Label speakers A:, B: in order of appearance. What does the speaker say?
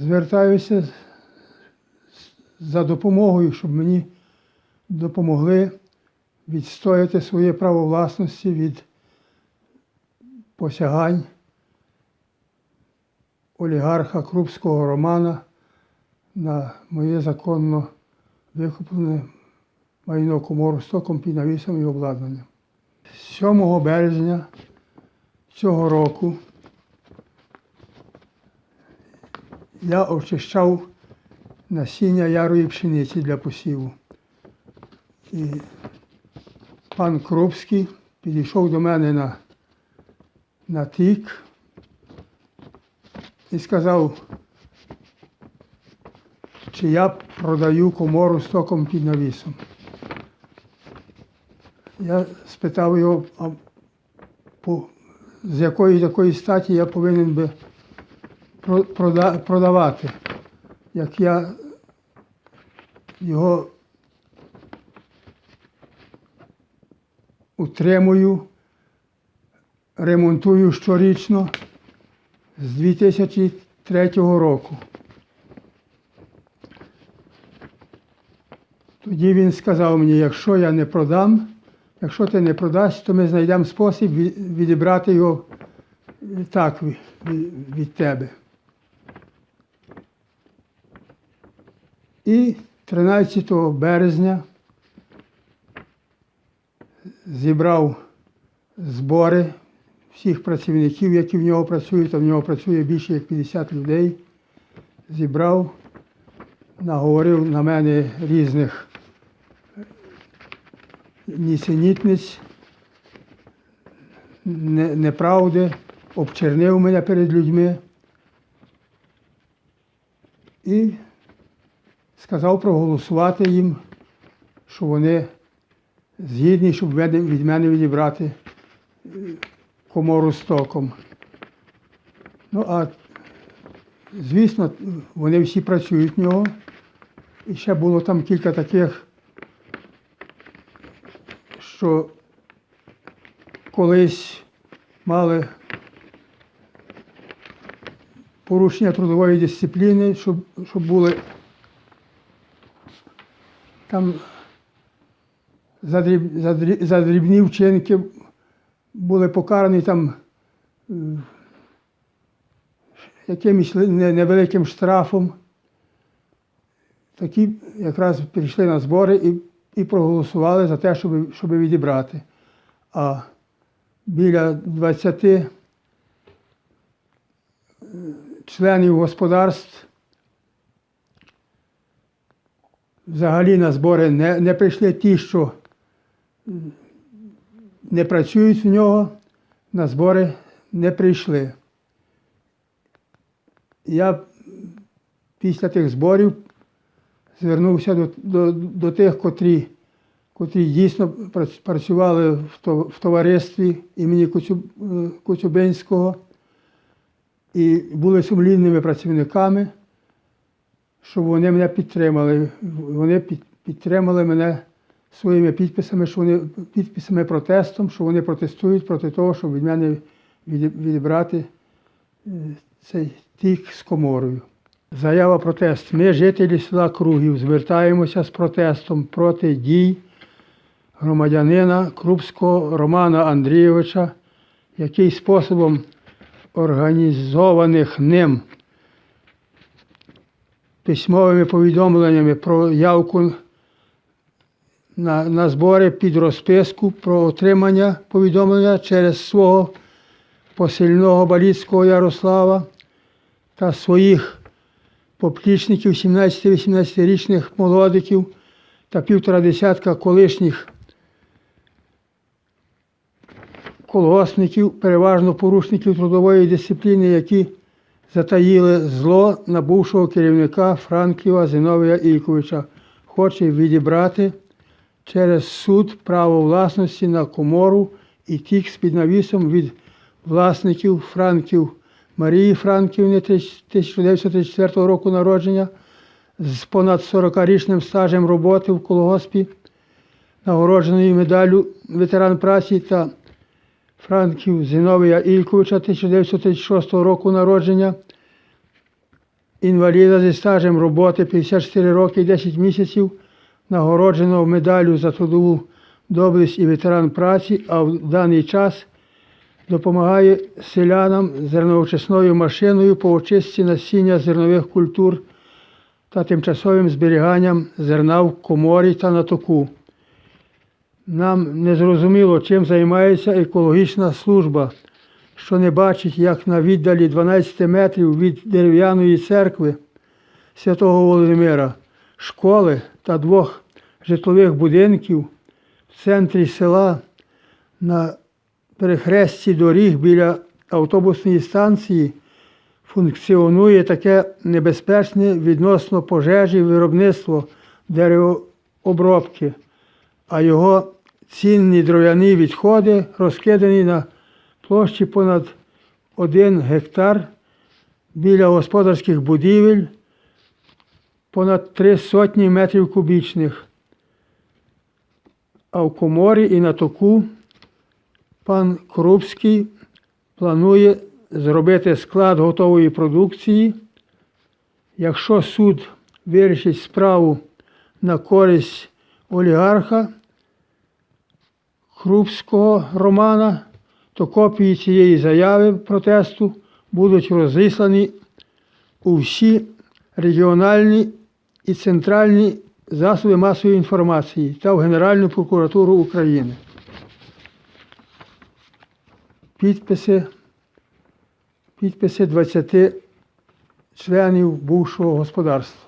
A: звертаюся за допомогою, щоб мені допомогли відстояти своє право власності від посягань олігарха Крупського Романа на моє законно викуплене майно комору стоком під навісом і обладнанням. 7 березня цього року я очищав насіння ярої пшениці для посіву. І пан Крупський підійшов до мене на, на тік і сказав, чи я продаю комору стоком під навісом. Я спитав його, а по, з якої такої статі я повинен би продавати, як я його утримую, ремонтую щорічно з 2003 року. Тоді він сказав мені, якщо я не продам, якщо ти не продасть, то ми знайдемо спосіб відібрати його так ві- ві- від тебе. І 13 березня зібрав збори всіх працівників, які в нього працюють, а в нього працює більше як 50 людей. Зібрав, наговорив на мене різних нісенітниць, неправди, обчернив мене перед людьми і сказав проголосувати їм, що вони згідні, щоб від мене відібрати е, комору з током. Ну, а звісно, вони всі працюють в нього. І ще було там кілька таких, що колись мали порушення трудової дисципліни, щоб, щоб були там за, дріб, за, дріб- за дрібні вчинки були покарані там е, якимось невеликим штрафом. Такі якраз прийшли на збори і, і проголосували за те, щоб, щоб відібрати. А біля 20 е, членів господарств взагалі на збори не, не прийшли ті, що не працюють в нього, на збори не прийшли. Я після тих зборів звернувся до, до, до тих, котрі, котрі дійсно працювали в, товаристві імені Коцю, е, Коцюбинського і були сумлінними працівниками, щоб вони мене підтримали. Вони підтримали мене своїми підписами, що вони підписами протестом, що вони протестують проти того, щоб від мене відібрати е, цей тік з коморою. Заява протест. Ми, жителі села Кругів, звертаємося з протестом проти дій громадянина Крупського Романа Андрійовича, який способом організованих ним письмовими повідомленнями про явку на, на збори під розписку про отримання повідомлення через свого посильного Баліцького Ярослава та своїх поплічників 17-18-річних молодиків та півтора десятка колишніх колгоспників, переважно порушників трудової дисципліни, які затаїли зло на бувшого керівника Франківа Зиновія Ільковича, хоче відібрати через суд право власності на комору і тік з-під навісом від власників Франків. Марії Франківни 1934 року народження з понад 40-річним стажем роботи в колгоспі, нагородженої медаллю ветеран праці та Франків Зиновія Ільковича 1936 року народження інваліда зі стажем роботи 54 роки і 10 місяців, нагородженого медаллю за трудову доблесть і ветеран праці, а в даний час допомагає селянам зерновочисною машиною по очистці насіння зернових культур та тимчасовим зберіганням зерна в коморі та на току. Нам не зрозуміло, чим займається екологічна служба, що не бачить, як на віддалі 12 метрів від дерев'яної церкви святого Володимира, школи та двох житлових будинків в центрі села на перехресті доріг біля автобусної станції функціонує таке небезпечне відносно пожежі виробництво деревообробки, а його цінні дров'яні відходи розкидані на площі понад 1 гектар біля господарських будівель понад три сотні метрів кубічних. А в коморі і на току пан Крупський планує зробити склад готової продукції. Якщо суд вирішить справу на користь олігарха Крупського Романа, то копії цієї заяви протесту будуть розіслані у всі регіональні і центральні засоби масової інформації та в Генеральну прокуратуру України. Підписи, підписи 20 членів бувшого господарства.